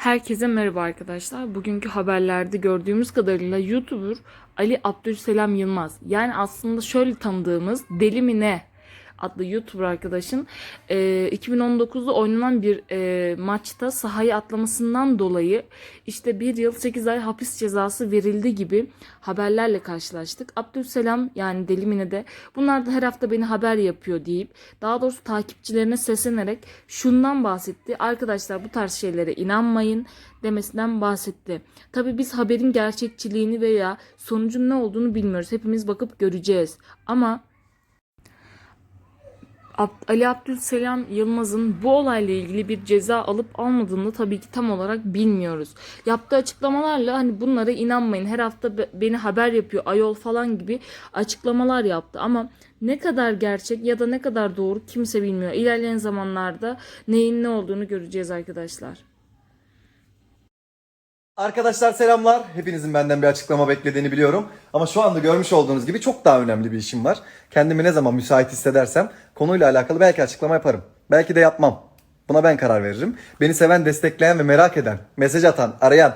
Herkese merhaba arkadaşlar. Bugünkü haberlerde gördüğümüz kadarıyla YouTuber Ali Abdülselam Yılmaz yani aslında şöyle tanıdığımız Deli mi ne adlı YouTuber arkadaşın e, 2019'da oynanan bir e, maçta sahayı atlamasından dolayı işte bir yıl 8 ay hapis cezası verildi gibi haberlerle karşılaştık. Abdülselam yani Deli mi ne de bunlar da her hafta beni haber yapıyor deyip daha doğrusu takipçilerine seslenerek şundan bahsetti. Arkadaşlar bu tarz şeylere inanmayın demesinden bahsetti. Tabii biz haberin gerçekçiliğini veya sonucun ne olduğunu bilmiyoruz. Hepimiz bakıp göreceğiz. Ama Ali Abdülselam Yılmaz'ın bu olayla ilgili bir ceza alıp almadığını tabii ki tam olarak bilmiyoruz. Yaptığı açıklamalarla hani bunlara inanmayın her hafta be- beni haber yapıyor ayol falan gibi açıklamalar yaptı ama ne kadar gerçek ya da ne kadar doğru kimse bilmiyor. İlerleyen zamanlarda neyin ne olduğunu göreceğiz arkadaşlar. Arkadaşlar selamlar. Hepinizin benden bir açıklama beklediğini biliyorum. Ama şu anda görmüş olduğunuz gibi çok daha önemli bir işim var. Kendimi ne zaman müsait hissedersem konuyla alakalı belki açıklama yaparım. Belki de yapmam. Buna ben karar veririm. Beni seven, destekleyen ve merak eden, mesaj atan, arayan